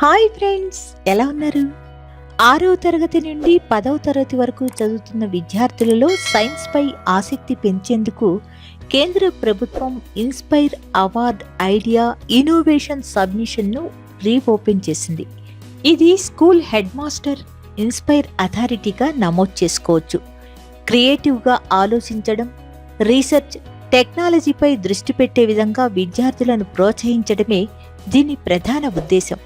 Hi friends ఎలా ఉన్నారు? ఆరవ తరగతి నుండి పదవ తరగతి వరకు చదువుతున్న విద్యార్థులలో సైన్స్పై ఆసక్తి పెంచేందుకు కేంద్ర ప్రభుత్వం ఇన్స్పైర్ అవార్డ్ ఐడియా ఇన్నోవేషన్ సబ్మిషన్ను రీఓపెన్ చేసింది. ఇది స్కూల్ హెడ్ మాస్టర్ ఇన్స్పైర్ అథారిటీగా నమోదు చేసుకోవచ్చు. క్రియేటివ్గా ఆలోచించడం రీసెర్చ్ టెక్నాలజీపై దృష్టి పెట్టే విధంగా విద్యార్థులను ప్రోత్సహించడమే దీని ప్రధాన ఉద్దేశం.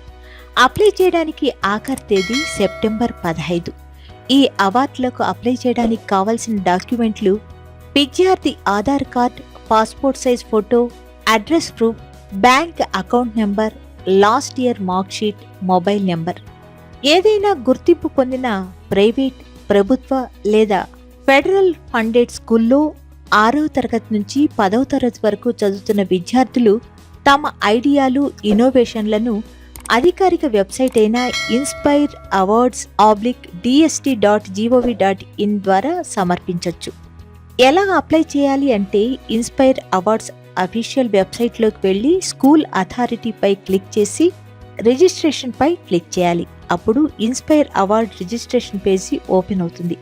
అప్లై చేయడానికి ఆఖర్ తేదీ సెప్టెంబర్ పదహైదు. ఈ అవార్డులకు అప్లై చేయడానికి కావాల్సిన డాక్యుమెంట్లు విద్యార్థి Aadhaar card passport size photo address proof bank account number last year mark sheet mobile number. ఏదైనా గుర్తింపు పొందిన ప్రైవేట్ ప్రభుత్వ లేదా ఫెడరల్ ఫండెడ్ స్కూల్లో ఆరవ తరగతి నుంచి పదవ తరగతి వరకు చదువుతున్న విద్యార్థులు తమ ఐడియాలు ఇన్నోవేషన్లను అధికారిక వెబ్సైట్ అయిన inspire awards oblique DST dot GOV dot in ద్వారా సమర్పించవచ్చు ఎలా అప్లై చేయాలి అంటే ఇన్స్పైర్ అవార్డ్స్ అఫీషియల్ వెబ్సైట్లోకి వెళ్ళి స్కూల్ అథారిటీపై క్లిక్ చేసి రిజిస్ట్రేషన్పై క్లిక్ చేయాలి. అప్పుడు inspire award registration page open అవుతుంది.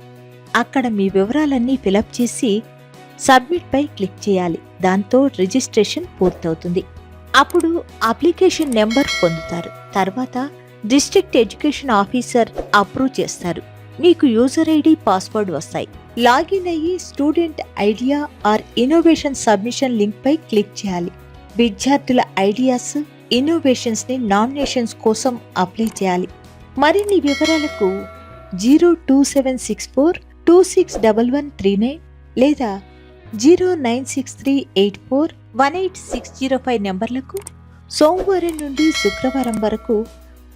అక్కడ మీ వివరాలన్నీ ఫిలప్ చేసి సబ్మిట్పై క్లిక్ చేయాలి. దాంతో రిజిస్ట్రేషన్ పూర్తవుతుంది. అప్పుడు అప్లికేషన్ నెంబర్ పొందుతారు. తర్వాత డిస్ట్రిక్ట్ ఎడ్యుకేషన్ ఆఫీసర్ అప్రూవ్ చేస్తారు. మీకు యూజర్ ఐడి పాస్వర్డ్ వస్తాయి. లాగిన్ అయ్యి student idea or innovation submission link pi click చేయాలి. విద్యార్థుల ఐడియాస్ ఇన్నోవేషన్స్ని నామినేషన్స్ కోసం అప్లై చేయాలి. మరిన్ని వివరాలకు zero two seven six four two six double one three nine లేదా zero nine six three eight four one eight six zero five నెంబర్లకు సోమవారం నుండి శుక్రవారం వరకు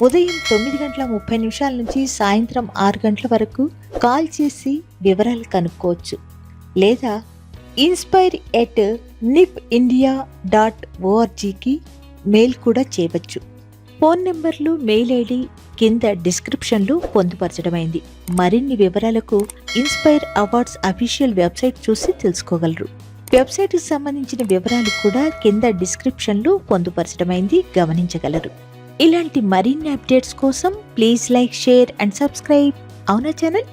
ఉదయం తొమ్మిది గంటల ముప్పై నిమిషాల నుంచి సాయంత్రం ఆరు గంటల వరకు కాల్ చేసి వివరాలు కనుక్కోవచ్చు. లేదా inspire at NIF India dot ఓఆర్జీకి mail కూడా చేయవచ్చు. ఫోన్ నెంబర్లు మెయిల్ ఐడి కింద డిస్క్రిప్షన్లు పొందుపరచడమైంది. మరిన్ని వివరాలకు ఇన్స్పైర్ అవార్డ్స్ అఫీషియల్ వెబ్సైట్ చూసి తెలుసుకోగలరు. వెబ్సైట్కి సంబంధించిన వివరాలు కూడా కింద డిస్క్రిప్షన్లో పొందుపరచడమైంది గమనించగలరు. ఇలాంటి మరిన్ని అప్డేట్స్ కోసం please like share and subscribe. అవునా ఛానల్?